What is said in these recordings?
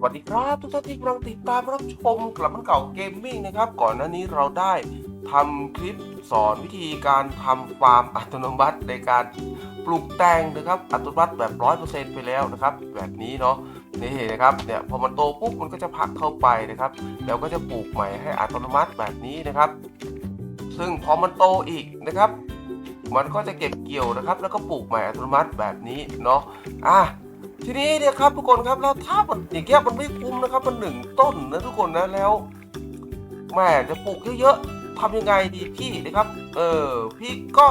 สวัสดีครับทุกท่านที่กำลังติดตามรับชมกลับมันเก่าเกมมิ่งนะครับ ก่อนหน้านี้เราได้ทำคลิปสอนวิธีการทำฟาร์มอัตโนมัติในการปลูกแตงนะครับอัตโนมัติแบบร้อยเปอร์เซ็นต์ไปแล้วนะครับ แบบนี้เนาะนี่นะครับเนี่ยพอมันโตปุ๊บมันก็จะพักเข้าไปนะครับ แล้วก็จะปลูกใหม่ให้อัตโนมัติแบบนี้นะครับ ซึ่งพอมันโตอีกนะครับ มันก็จะเก็บเกี่ยวนะครับ แล้วก็ปลูกใหม่อัตโนมัติแบบนี้เนาะอะ ทีนี้เนี่ยครับทุกคนครับแล้วถ้ามันอย่างเงี้ยมันไม่คุ้มนะครับ มันหนึ่งต้นนะทุกคนนะแล้วแม่จะปลูกเยอะๆทำยังไงดีพี่นะครับ เออพี่ก็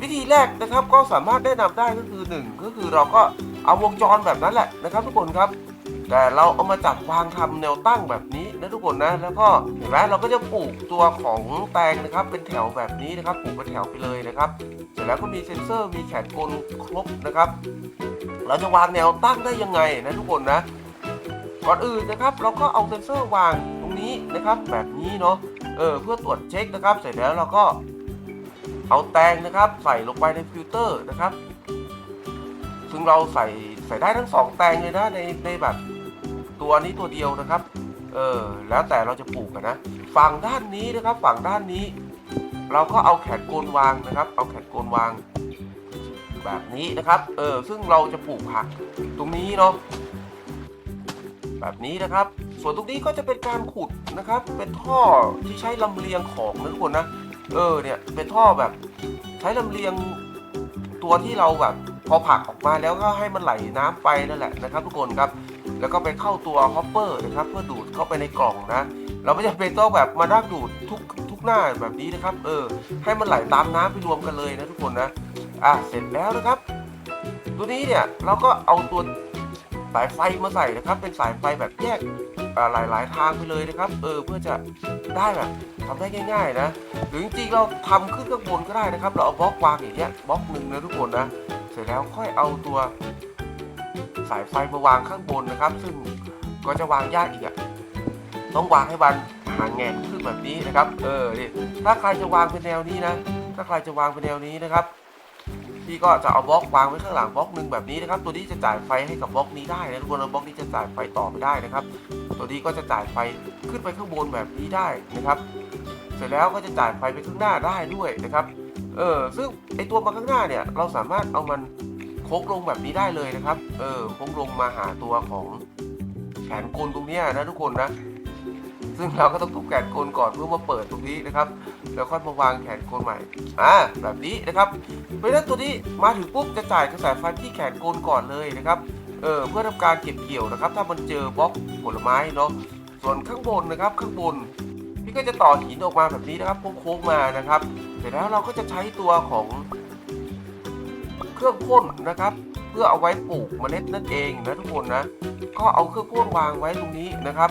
วิธีแรกนะครับก็สามารถแนะนำได้ก็คือหนึ่งก็คือเราก็เอาวงจรแบบนั้นแหละนะครับ ทุกคนครับ แต่เราเอามาจับวางทำแนวตั้งแบบนี้นะทุกคนนะแล้วก็เห็นไหมเราก็จะปลูกตัวของแตงนะครับ เป็นแถวแบบนี้นะครับปลูกเป็นแถวไปเลยนะครับ เสร็จแล้วก็มีเซ็นเซอร์มีแขนกลครบนะครับ เราจะวางแนวตั้งได้ยังไงนะทุกคนนะ ก่อนอื่นนะครับเราก็เอาเซนเซอร์วางตรงนี้นะครับ แบบนี้เนาะเออเพื่อตรวจเช็คนะครับ เสร็จแล้วเราก็เอาแตงนะครับ ใส่ลงไปในฟิลเตอร์นะครับ ซึ่งเราใส่ใส่ได้ทั้งสองแตงเลยนะในในแบบตัวนี้ตัวเดียวนะครับ เออแล้วแต่เราจะปลูกกันนะ ฝั่งด้านนี้นะครับ ฝั่งด้านนี้ เราก็เอาแขนโกลวางนะครับ เอาแขนโกลวาง แบบนี้นะครับ เออ ซึ่งเราจะปลูกผักตรงนี้เนาะ แบบนี้นะครับ ส่วนตรงนี้ก็จะเป็นการขุดนะครับ เป็นท่อที่ใช้ลำเลียงของนะทุกคนนะ เออ เนี่ย เป็นท่อแบบ ใช้ลำเลียงตัวที่เราแบบพอผักออกมาแล้วก็ให้มันไหลน้ำไปนั่นแหละนะครับ ทุกคนครับ แล้วก็ไปเข้าตัวฮอปเปอร์นะครับ เพื่อดูดเข้าไปในกล่องนะ เราไม่จำเป็นต้องแบบมานั่งดูดทุกทุกหน้าแบบนี้นะครับ เออ ให้มันไหลตามน้ำไปรวมกันเลยนะทุกคนนะ อะเสร็จแล้วนะครับ ตัวนี้เนี่ยเราก็เอาตัวสายไฟมาใส่นะครับ เป็นสายไฟแบบแยกอ่ายหลายทางไปเลยนะครับ เออเพื่อจะได้แบบทำได้ง่าย ๆ นะ หรือจริงๆเราทำขึ้นข้างบนก็ได้นะครับ เราเอาบล็อกวางอย่างเงี้ยบล็อกหนึ่งนะทุกคนนะ เสร็จแล้วค่อยเอาตัวสายไฟมาวางข้างบนนะครับ ซึ่งก็จะวางยากอีกอะต้องวางให้มันหางแงนขึ้นแบบนี้นะครับ เออนี่ถ้าใครจะวางเป็นแนวนี้นะ ถ้าใครจะวางเป็นแนวนี้นะครับ พี่ก็จะเอาบล็อกวางไว้ข้างหลังบล็อกหนึ่งแบบนี้นะครับ ตัวนี้จะจ่ายไฟให้กับบล็อกนี้ได้นะทุกคนแล้วบล็อกนี้จะจ่ายไฟต่อไปได้นะครับ ตัวนี้ก็จะจ่ายไฟขึ้นไปข้างบนแบบนี้ได้นะครับ เสร็จแล้วก็จะจ่ายไฟไปข้างหน้าได้ด้วยนะครับ เออซึ่งไอตัวมาข้างหน้าเนี่ยเราสามารถเอามันโค้งลงแบบนี้ได้เลยนะครับ เออโค้งลงมาหาตัวของแขนกลตรงนี้นะทุกคนนะ ซึ่งเราก็ต้องทุบแขนกลก่อนเพื่อมาเปิดตรงนี้นะครับ แล้วค่อยมาวางแขนกลใหม่ อ่า แบบนี้นะครับ เพราะฉะนั้นตัวนี้มาถึงปุ๊บจะจ่ายกระแสไฟที่แขนกลก่อนเลยนะครับ เออเพื่อทำการเก็บเกี่ยวนะครับ ถ้ามันเจอบล็อกผลไม้เนาะ ส่วนข้างบนนะครับข้างบนพี่ก็จะต่อหินออกมาแบบนี้นะครับโค้งๆมานะครับ เสร็จแล้วเราก็จะใช้ตัวของเครื่องพ่นนะครับ เพื่อเอาไว้ปลูกเมล็ดนั่นเองนะทุกคนนะ ก็เอาเครื่องพ่นวางไว้ตรงนี้นะครับ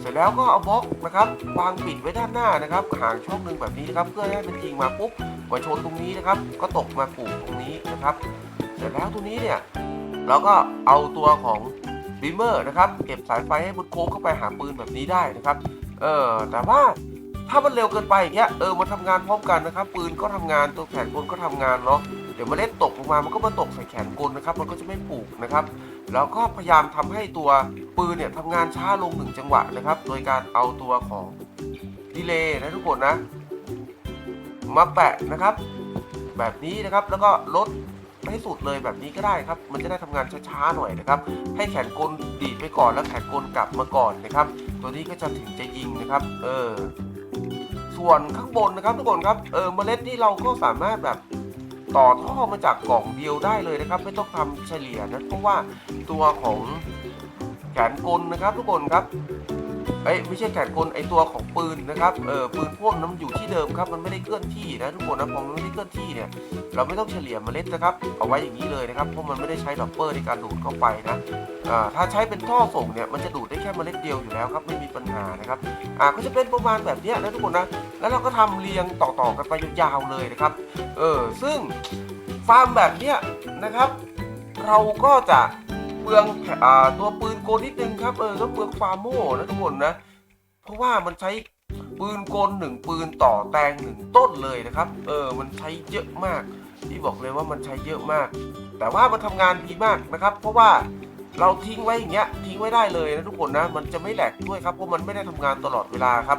เสร็จแล้วก็เอาบล็อกนะครับ วางปิดไว้ด้านหน้านะครับห่างช่องหนึ่งแบบนี้นะครับ เพื่อให้มันยิงมาปุ๊บมาชนตรงนี้นะครับ ก็ตกมาปลูกตรงนี้นะครับ เสร็จแล้วตรงนี้เนี่ยเราก็เอาตัวของบีมเมอร์นะครับ เก็บสายไฟให้มันโค้งเข้าไปหาปืนแบบนี้ได้นะครับ เออแต่ว่าถ้ามันเร็วเกินไปอย่างเงี้ยเออมันทำงานพร้อมกันนะครับ ปืนก็ทำงานตัวแขนกลก็ทำงานเนาะ ดี๋ยวเมล็ดตกลงมามันก็มาตกใส่แขนกลนะครับ มันก็จะไม่ปลูกนะครับแล้วก็พยายามทำให้ตัวปืนเนี่ยทำงานช้าลงหนึ่งจังหวะนะครับ โดยการเอาตัวของดีเลย์นะทุกคนนะ มาแปะนะครับ แบบนี้นะครับแล้วก็ลดให้สุดเลยแบบนี้ก็ได้ครับ มันจะได้ทำงานช้าๆหน่อยนะครับ ให้แขนกลดีดไปก่อนแล้วแขนกลกลับมาก่อนนะครับ ตัวนี้ก็จะถึงจะยิงนะครับ เออ ส่วนข้างบนนะครับทุกคนครับ เออเมล็ดนี่เราก็สามารถแบบ ต่อท่อมาจากกล่องเดียวได้เลยนะครับ ไม่ต้องทำเฉลี่ยนะเพราะว่าตัวของแขนกลนะครับทุกคนครับ เอ้ไม่ใช่แขนกลไอตัวของปืนนะครับเออปืนพ่นน้ำอยู่ที่เดิมครับมันไม่ได้เคลื่อนที่นะทุกคนนะพอมันไม่ได้เคลื่อนที่เนี่ยเราไม่ต้องเฉลี่ยเมล็ดนะครับเอาไว้อย่างนี้เลยนะครับเพราะมันไม่ได้ใช้ดอปเปอร์ในการดูดเข้าไปนะอ่าถ้าใช้เป็นท่อส่งเนี่ยมันจะดูดได้แค่เมล็ดเดียวอยู่แล้วครับไม่มีปัญหานะครับอ่าก็จะเป็นประมาณแบบนี้นะทุกคนนะแล้วเราก็ทำเรียงต่อๆกันไปยาวๆเลยนะครับเออซึ่งฟาร์มแบบเนี้ยนะครับ เราก็จะ เปลืองอตัวปืนโกนนิดนึงครับเออก็เปลืองฟาร์โม่นะทุกคนนะ เพราะว่ามันใช้ปืนกลหนึ่งปืนต่อแตงหนึ่งต้นเลยนะครับ เออ มันใช้เยอะมากที่บอกเลยว่ามันใช้เยอะมาก แต่ว่ามันทำงานดีมากนะครับ เพราะว่าเราทิ้งไว้อย่างเงี้ยทิ้งไว้ได้เลยนะทุกคนนะ มันจะไม่แหลกด้วยครับเพราะมันไม่ได้ทำงานตลอดเวลาครับ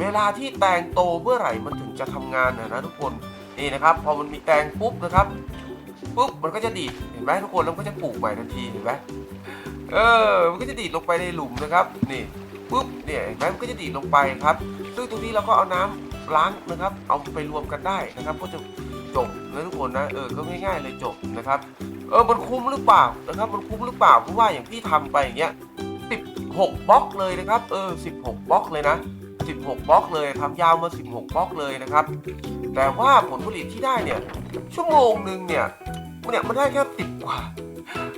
เวลาที่แตงโตเมื่อไหร่มันถึงจะทำงานนะนะทุกคนนี่นะครับ พอมันมีแตงปุ๊บนะครับ ปุ๊บมันก็จะดีดเห็นไหมทุกคนแล้วมันก็จะปลูกใหม่ทันทีเห็นไหมเออมันก็จะดีดลงไปในหลุมนะครับนี่ปุ๊บเนี่ยเห็นไหมมันก็จะดีดลงไปครับ ซึ่งตรงนี้เราก็เอาน้ำล้างนะครับ เอาไปรวมกันได้นะครับ ก็จะจบนะทุกคนนะเออก็ง่ายๆเลยจบนะครับเออมันคุ้มหรือเปล่านะครับ มันคุ้มหรือเปล่าเพราะว่าอย่างพี่ทำไปอย่างเงี้ย16บล็อกเลยนะครับเออ16บล็อกเลยนะ 16บล็อกเลยทำยาวมา 16บล็อกเลยนะครับ แต่ว่าผลผลิตที่ได้เนี่ยชั่วโมงหนึ่งเนี่ย เนี่ยมันได้แค่สิบกว่า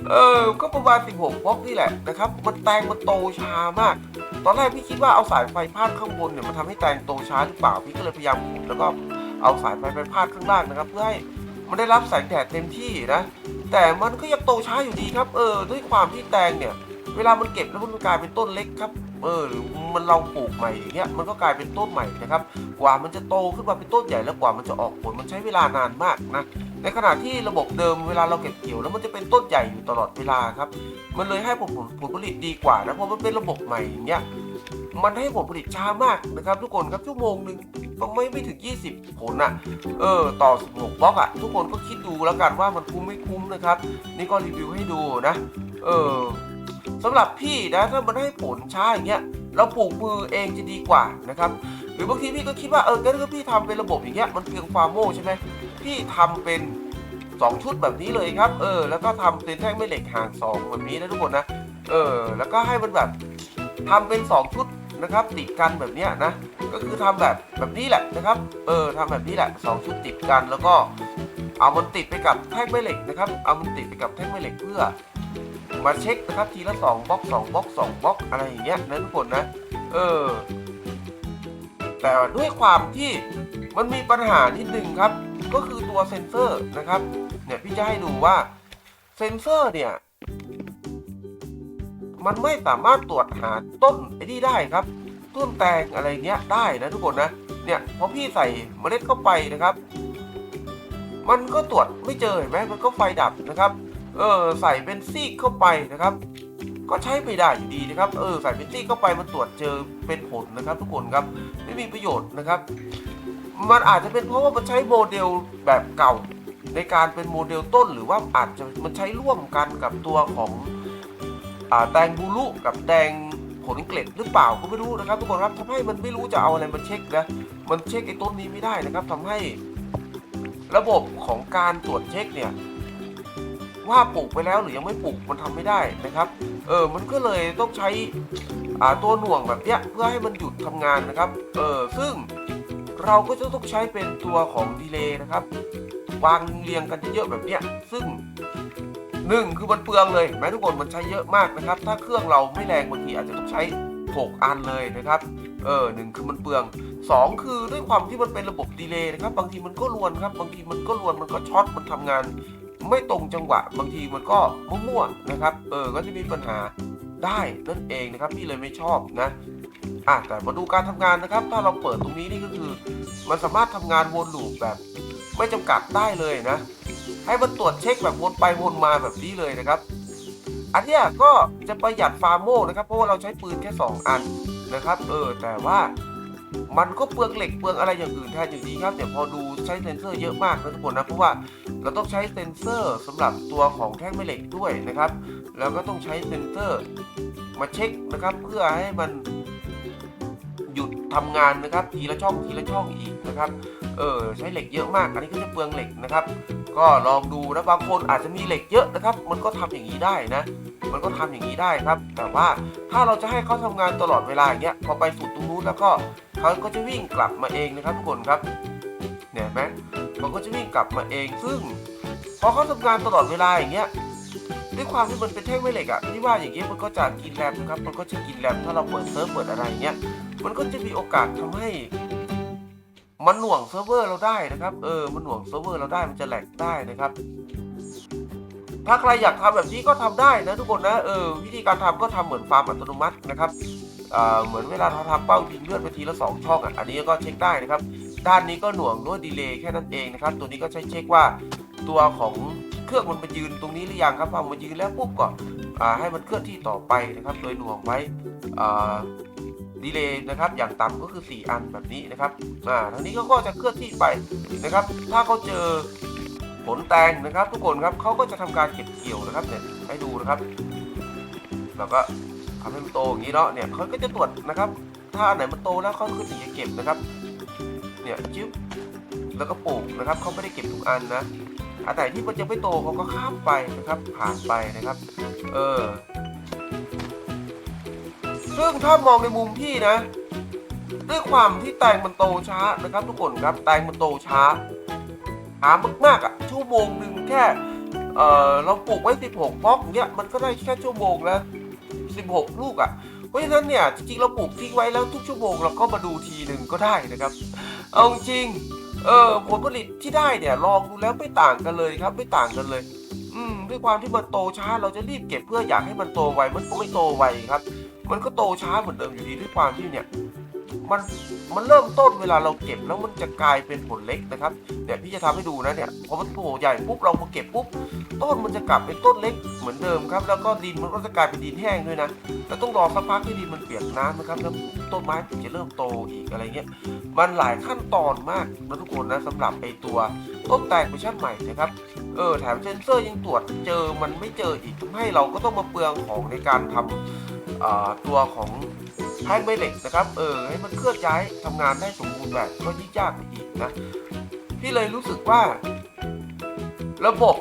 เออ ก็ประมาณ16บล็อกนี่แหละนะครับ มันแตงมันโตช้ามาก ตอนแรกพี่คิดว่าเอาสายไฟพาดข้างบนเนี่ยมันทำให้แตงโตช้าหรือเปล่า พี่ก็เลยพยายามขุดแล้วก็เอาสายไฟไปพาดข้างล่างนะครับ เพื่อให้มันได้รับแสงแดดเต็มที่นะ แต่มันก็ยังโตช้าอยู่ดีครับ เออ ด้วยความที่แตงเนี่ย เวลามันเก็บแล้วมันกลายเป็นต้นเล็กครับ เออ หรือมันเราปลูกใหม่อย่างเงี้ย มันก็กลายเป็นต้นใหม่นะครับ กว่ามันจะโตขึ้นมาเป็นต้นใหญ่แล้วกว่ามันจะออกผลมันใช้เวลานานมากนะ ในขณะที่ระบบเดิมเวลาเราเก็บเกี่ยวแล้วมันจะเป็นต้นใหญ่อยู่ตลอดเวลาครับ มันเลยให้ผลผลผลผลิตดีกว่านะเพราะมันเป็นระบบใหม่อย่างเงี้ยมันให้ผลผลิตช้ามากนะครับ ทุกคนครับชั่วโมงหนึ่งก็ไม่ไม่ถึง 20 ผลอะ เออต่อ 16 บล็อกอะ ทุกคนก็คิดดูแล้วกันว่ามันคุ้มไม่คุ้มนะครับ นี่ก็รีวิวให้ดูนะ เออสำหรับพี่นะถ้ามันให้ผลช้าอย่างเงี้ยเราปลูกมือเองจะดีกว่านะครับ หรือบางทีพี่ก็คิดว่าเอองั้นก็พี่ทำเป็นระบบอย่างเงี้ยมันเพียงฟาร์โมใช่ไหม พี่ทำเป็น 2 ชุดแบบนี้เลยครับ เออ แล้วก็ทำเป็นแท่งแม่เหล็กห่าง2แบบนี้นะทุกคนนะ เออ แล้วก็ให้มันแบบทำเป็น 2 ชุดนะครับ ติดกันแบบเนี้ยนะ ก็คือทำแบบแบบนี้แหละนะครับ เออทำแบบนี้แหละ 2 ชุดติดกันแล้วก็เอามันติดไปกับแท่งแม่เหล็กนะครับ เอามันติดไปกับแท่งแม่เหล็กเพื่อ มาเช็คนะครับทีละ2บล็อก2บล็อก2บล็อกอะไรอย่างเงี้ยนะทุกคนนะ เออ แต่ด้วยความที่มันมีปัญหานิดนึงครับ ก็คือตัวเซนเซอร์นะครับ เนี่ยพี่จะให้ดูว่าเซนเซอร์เนี่ย มันไม่สามารถตรวจหาต้นไอ้นี่ได้ครับ ต้นแตงอะไรเงี้ยได้นะทุกคนนะ เนี่ยพอพี่ใส่เมล็ดเข้าไปนะครับ มันก็ตรวจไม่เจอเห็นไหมมันก็ไฟดับนะครับ เออใส่เป็นซีกเข้าไปนะครับ ก็ใช้ไม่ได้อยู่ดีนะครับ เออใส่เป็นซีกเข้าไปมันตรวจเจอเป็นผลนะครับ ทุกคนครับ ไม่มีประโยชน์นะครับ มันอาจจะเป็นเพราะว่ามันใช้โมเดลแบบเก่า ในการเป็นโมเดลต้นหรือว่าอาจจะมันใช้ร่วมกันกับตัวของอแตงบูรุกับแตงผลเกล็ดหรือเปล่าก็ไม่รู้นะครับทุกคนครับทำให้มันไม่รู้จะเอาอะไรมาเช็คนะมันเช็คไอ้ต้นนี้ไม่ได้นะครับทำให้ระบบของการตรวจเช็คเนี่ยว่าปลูกไปแล้วหรือยังไม่ปลูกมันทำไม่ได้นะครับ เออมันก็เลยต้องใช้ตัวหน่วงแบบเนี้ยเพื่อให้มันหยุดทำงานนะครับ เออซึ่ง เราก็จะต้องใช้เป็นตัวของดีเลย์นะครับ วางเรียงกันเยอะแบบเนี้ยซึ่งหนึ่งคือมันเปลืองเลยเห็นไหมทุกคนมันใช้เยอะมากนะครับ ถ้าเครื่องเราไม่แรงบางทีอาจจะต้องใช้6อันเลยนะครับ เออหนึ่งคือมันเปลืองสองคือด้วยความที่มันเป็นระบบดีเลย์นะครับ บางทีมันก็รวนครับ บางทีมันก็รวน มันก็ช็อต มันทำงาน ไม่ตรงจังหวะ บางทีมันก็มั่วๆนะครับ เออ ก็จะมีปัญหาได้นั่นเองนะครับ พี่เลยไม่ชอบนะ อะแต่มาดูการทำงานนะครับ ถ้าเราเปิดตรงนี้นี่ก็คือมันสามารถทำงานวนลูปแบบ ไม่จำกัดได้เลยนะ ให้มันตรวจเช็คแบบวนไปวนมาแบบนี้เลยนะครับ อันนี้ก็จะประหยัดฟาร์โมนะครับ เพราะว่าเราใช้ปืนแค่ 2 อันนะครับ เออแต่ว่ามันก็เปลืองเหล็กเปลืองอะไรอย่างอื่นแทนอยู่ดีครับเดี๋ยวพอดูใช้เซนเซอร์เยอะมากนะทุกคนนะเพราะว่าเราต้องใช้เซนเซอร์สำหรับตัวของแท่งแม่เหล็กด้วยนะครับ แล้วก็ต้องใช้เซนเซอร์มาเช็คนะครับ เพื่อให้มัน หยุดทำงานนะครับ ทีละช่องทีละช่องอีกนะครับ เออใช้เหล็กเยอะมาก อันนี้ก็จะเปลืองเหล็กนะครับ ก็ลองดูนะบางคนอาจจะมีเหล็กเยอะนะครับ มันก็ทำอย่างนี้ได้นะ มันก็ทำอย่างนี้ได้ครับ แต่ว่าถ้าเราจะให้เขาทำงานตลอดเวลาอย่างเงี้ยพอไปสุดตรงนู้นแล้วก็เขาก็จะวิ่งกลับมาเองนะครับทุกคนครับเนี่ยเห็นไหมเขาก็จะวิ่งกลับมาเองซึ่งพอเขาทำงานตลอดเวลาอย่างเงี้ย ด้วยความที่มันเป็นแท่งแม่เหล็กอะที่ว่าอย่างเงี้ยมันก็จะกินแรมครับมันก็จะกินแรมถ้าเราเปิดเซิร์ฟเปิดอะไรเงี้ยมันก็จะมีโอกาสทำให้ มันหน่วงเซิร์ฟเวอร์เราได้นะครับเออมันหน่วงเซิร์ฟเวอร์เราได้มันจะแหลกได้นะครับ ถ้าใครอยากทำแบบนี้ก็ทำได้นะทุกคนนะเออวิธีการทำก็ทำเหมือนฟาร์มอัตโนมัตินะครับอ่าเหมือนเวลาเราทำเป้ายิงเลือดไปทีละสองช่องอะอันนี้ก็เช็คได้นะครับ ด้านนี้ก็หน่วงด้วยดีเลย์แค่นั้นเองนะครับ ตัวนี้ก็ใช้เช็คว่าตัวของ เครื่องมันมายืนตรงนี้หรือยังครับพอมายืนแล้วปุ๊บก็ให้มันเคลื่อนที่ต่อไปนะครับ โดยหน่วงไว้ดีเลย์นะครับอย่างต่ำก็คือ 4 อันแบบนี้นะครับอ่าทางนี้เขาก็จะเคลื่อนที่ไปนะครับ ถ้าเขาเจอผลแตงนะครับ ทุกคนครับเขาก็จะทำการเก็บเกี่ยวนะครับเนี่ยให้ดูนะครับแล้วก็ทำให้มันโตอย่างนี้เนาะเนี่ยเขาก็จะตรวจนะครับ ถ้าอันไหนมันโตแล้วเขาขึ้นถึงจะเก็บนะครับ เนี่ยจิ๊บแล้วก็ปลูกนะครับเขาไม่ได้เก็บทุกอันนะ อันไหนที่มันยังไม่โตเขาก็ข้ามไปนะครับผ่านไปนะครับ เออซึ่งถ้ามองในมุมพี่นะ ด้วยความที่แตงมันโตช้านะครับ ทุกคนครับแตงมันโตช้าช้ามากๆอะชั่วโมงหนึ่งแค่เออเราปลูกไว้ 16บล็อกเนี่ยมันก็ได้แค่ชั่วโมงละ16 ลูกอะเพราะฉะนั้นเนี่ยจริงๆเราปลูกทิ้งไว้แล้วทุกชั่วโมงเราก็มาดูทีหนึ่งก็ได้นะครับ เอาจริง เออผลผลิตที่ได้เนี่ยลองดูแล้วไม่ต่างกันเลยครับ ไม่ต่างกันเลย อืมด้วยความที่มันโตช้าเราจะรีบเก็บเพื่ออยากให้มันโตไวมันก็ไม่โตไวครับ มันก็โตช้าเหมือนเดิมอยู่ดีด้วยความที่เนี่ย มันมันเริ่มต้นเวลาเราเก็บแล้วมันจะกลายเป็นผลเล็กนะครับเดี๋ยวพี่จะทำให้ดูนะเนี่ยพอมันโตใหญ่ปุ๊บเรามาเก็บปุ๊บต้นมันจะกลับเป็นต้นเล็กเหมือนเดิมครับ แล้วก็ดินมันก็จะกลายเป็นดินแห้งด้วยนะแล้วต้องรอสักพักให้ดินมันเปียกน้ำนะครับแล้วต้นไม้ถึงจะเริ่มโตอีกอะไรเงี้ยมันหลายขั้นตอนมากนะทุกคนนะสำหรับไอตัวต้นแตงเวอร์ชันใหม่นะครับเออแถมเซนเซอร์ยังตรวจเจอมันไม่เจออีกทำให้เราก็ต้องมาเปลืองของในการทำตัวของ แท่งแม่เหล็กนะครับเออให้มันเคลื่อนย้ายทำงานได้สมบูรณ์แบบก็ยิ่งยากไปอีกนะพี่เลยรู้สึกว่า ระบบ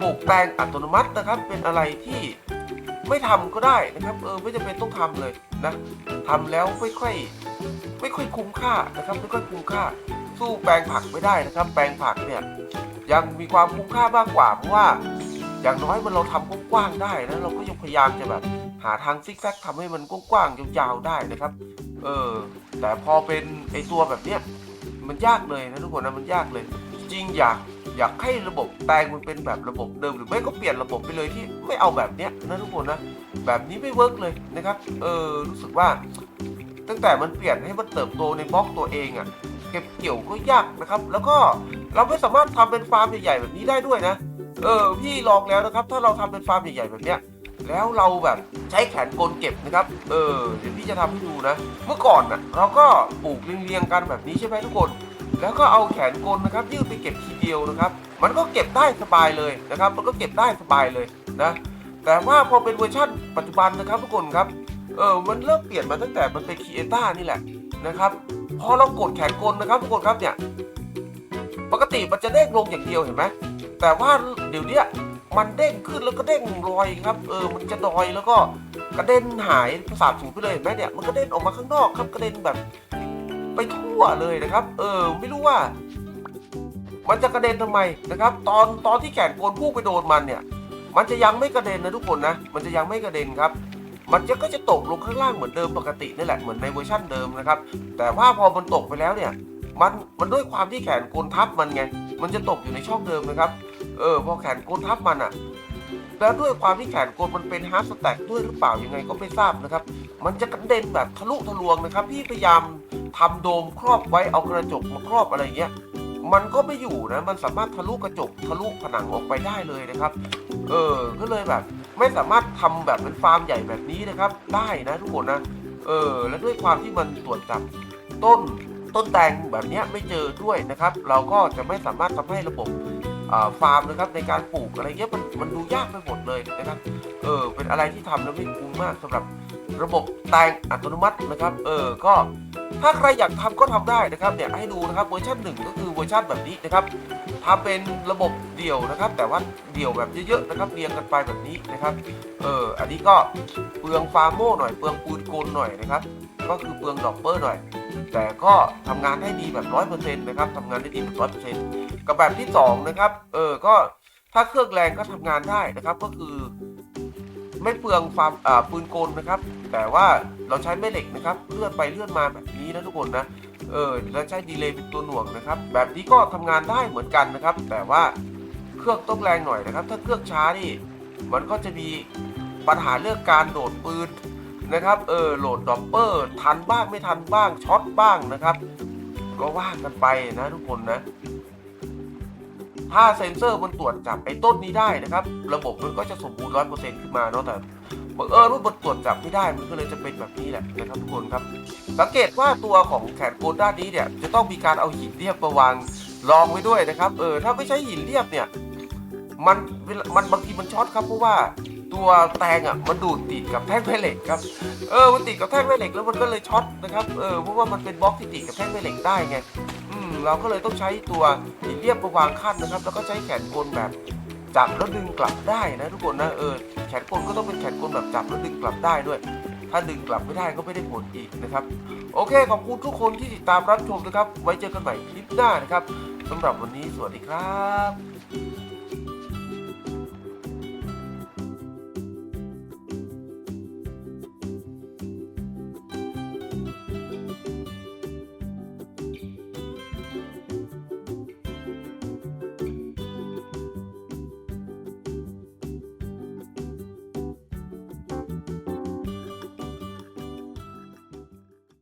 ปลูกแปลงอัตโนมัตินะครับ เป็นอะไรที่ไม่ทำก็ได้นะครับ เออไม่จำเป็นต้องทำเลยนะทำแล้วไม่ค่อยไม่ค่อยคุ้มค่านะครับ ไม่ค่อยคุ้มค่า สู้แปลงผักไม่ได้นะครับ แปลงผักเนี่ยยังมีความคุ้มค่ามากกว่าเพราะว่า อย่างน้อยมันเราทำกว้างๆได้นะเราก็ยังพยายามจะแบบาทางซิกแซกทำให้มันกว้างๆยาวๆได้นะครับ เออ แต่พอเป็นไอตัวแบบเนี้ยมันยากเลยนะทุกคนนะมันยากเลย จริงอยากอยากให้ระบบแปลงมันเป็นแบบระบบเดิมหรือไม่ก็เปลี่ยนระบบไปเลยที่ไม่เอาแบบเนี้ยนะทุกคนนะแบบนี้ไม่เวิร์กเลยนะครับ เออรู้สึกว่า ตั้งแต่มันเปลี่ยนให้มันเติบโตในบล็อกตัวเองอะ่ะเก็บเกี่ยวก็ยากนะครับ แล้วก็เราไม่สามารถทำเป็นฟาร์มใหญ่ๆแบบนี้ได้ด้วยนะ เออพี่ลองแล้วนะครับ ถ้าเราทำเป็นฟาร์มใหญ่ๆแบบเนี้ย แล้วเราแบบใช้แขนกลเก็บนะครับ เออเดี๋ยวพี่จะทำให้ดูนะ เมื่อก่อนน่ะเราก็ปลูกเรียงๆกันแบบนี้ใช่ไหมทุกคน แล้วก็เอาแขนกลนะครับยืดไปเก็บทีเดียวนะครับ มันก็เก็บได้สบายเลยนะครับ มันก็เก็บได้สบายเลยนะ แต่ว่าพอเป็นเวอร์ชั่นปัจจุบันนะครับทุกคนครับ เออมันเริ่มเปลี่ยนมาตั้งแต่มันเป็นคีเอต้านี่แหละนะครับ พอเรากดแขนกลนะครับทุกคนครับเนี่ย ปกติมันจะเด้งลงอย่างเดียวเห็นไหมแต่ว่าเดี๋ยวนี้ มันเด้งขึ้นแล้วก็เด้งลอยครับ เออ มันจะลอยแล้วก็กระเด็นหายสาบสูญไปเลยเห็นไหมเนี่ย มันกระเด็นออกมาข้างนอกครับกระเด็นแบบ ไปทั่วเลยนะครับ เออ ไม่รู้ว่า มันจะกระเด็นทำไมนะครับ ตอนตอนที่แขนโกนพุ่งไปโดนมันเนี่ย มันจะยังไม่กระเด็นนะทุกคนนะ มันจะยังไม่กระเด็นครับมันจะก็จะตกลงข้างล่างเหมือนเดิมปกตินี่แหละเหมือนในเวอร์ชั่นเดิมนะครับ แต่ว่าพอมันตกไปแล้วเนี่ย มันมันด้วยความที่แขนโกนทับมันไง มันจะตกอยู่ในช่องเดิมนะครับ เออพอแขนโกนทับมันอะแล้วด้วยความที่แขนโกนมันเป็นฮาร์ดสแต็กด้วยหรือเปล่ายังไงก็ไม่ทราบนะครับ มันจะกระเด็นแบบทะลุทะลวงนะครับ พี่พยายามทำโดมครอบไว้เอากระจกมาครอบอะไรเงี้ย มันก็ไม่อยู่นะ มันสามารถทะลุกระจกทะลุผนังออกไปได้เลยนะครับ เออ ก็เลยแบบ ไม่สามารถทำแบบเป็นฟาร์มใหญ่แบบนี้นะครับ ได้นะทุกคนนะ เออ และด้วยความที่มันตรวจจับต้นต้นแตงแบบเนี้ยไม่เจอด้วยนะครับ เราก็จะไม่สามารถทำให้ระบบ ฟาร์มนะครับในการปลูกอะไรเงี้ยมันมันดูยากไปหมดเลยนะครับเออเป็นอะไรที่ทำแล้วไม่คุ้มมากสำหรับระบบแตงอัตโนมัตินะครับ เออก็ถ้าใครอยากทำก็ทำได้นะครับเนี่ยให้ดูนะครับเวอร์ชันหนึ่งก็คือเวอร์ชันแบบนี้นะครับทำเป็นระบบเดี่ยวนะครับ แต่ว่าเดี่ยวแบบเยอะๆนะครับเรียงกันไปแบบนี้นะครับเอออันนี้ก็เปลืองฟาร์โม่หน่อยเปลืองปูนกลหน่อยนะครับ ก็คือเปลืองดอกเปอร์หน่อย แต่ก็ทำงานได้ดีแบบร้อยเปอร์เซ็นต์นะครับทำงานได้ดีแบบร้อยเปอร์เซ็นต์ กับแบบที่สองนะครับ เออ ก็ถ้าเครื่องแรงก็ทำงานได้นะครับ ก็คือ ไม่เปลืองฟามอ่าปืนกลนะครับ แต่ว่าเราใช้แม่เหล็กนะครับ เลื่อนไปเลื่อนมาแบบนี้นะทุกคนนะ เออ แล้วใช้ดีเลย์เป็นตัวหน่วงนะครับ แบบนี้ก็ทำงานได้เหมือนกันนะครับ แต่ว่าเครื่องต้องแรงหน่อยนะครับ ถ้าเครื่องช้านี่มันก็จะมีปัญหาเรื่องการโดดปืนนะครับ เออ โหลดดอปเปอร์ทันบ้างไม่ทันบ้างช็อตบ้างนะครับ ก็ว่ากันไปนะทุกคนนะ ถ้าเซ็นเซอร์มันตรวจจับไอ้ต้นนี้ได้นะครับ ระบบมันก็จะสมบูรณ์ร้อยเปอร์เซ็นต์ขึ้นมาเนาะแต่บังเอิญว่ามันตรวจจับไม่ได้มันก็เลยจะเป็นแบบนี้แหละนะครับทุกคนครับ สังเกตว่าตัวของแขนกลด้านนี้เนี่ย จะต้องมีการเอาหินเรียบมาวางรองไว้ด้วยนะครับ เออถ้าไม่ใช้หินเรียบเนี่ยมันมันบางทีมันช็อตครับเพราะว่าตัวแตงอะมันดูดติดกับแท่งแม่เหล็กครับ เออมันติดกับแท่งแม่เหล็กแล้วมันก็เลยช็อตนะครับ เออเพราะว่ามันเป็นบล็อกที่ติดกับแท่งแม่เหล็กได้ไง เราก็เลยต้องใช้ตัวหินเรียบมาวางขั้นนะครับ แล้วก็ใช้แขนกลแบบจับแล้วดึงกลับได้นะทุกคนนะเออแขนกลก็ต้องเป็นแขนกลแบบจับแล้วดึงกลับได้ด้วย ถ้าดึงกลับไม่ได้ก็ไม่ได้ผลอีกนะครับ โอเคขอบคุณทุกคนที่ติดตามรับชมนะครับ ไว้เจอกันใหม่คลิปหน้านะครับสำหรับวันนี้สวัสดีครับ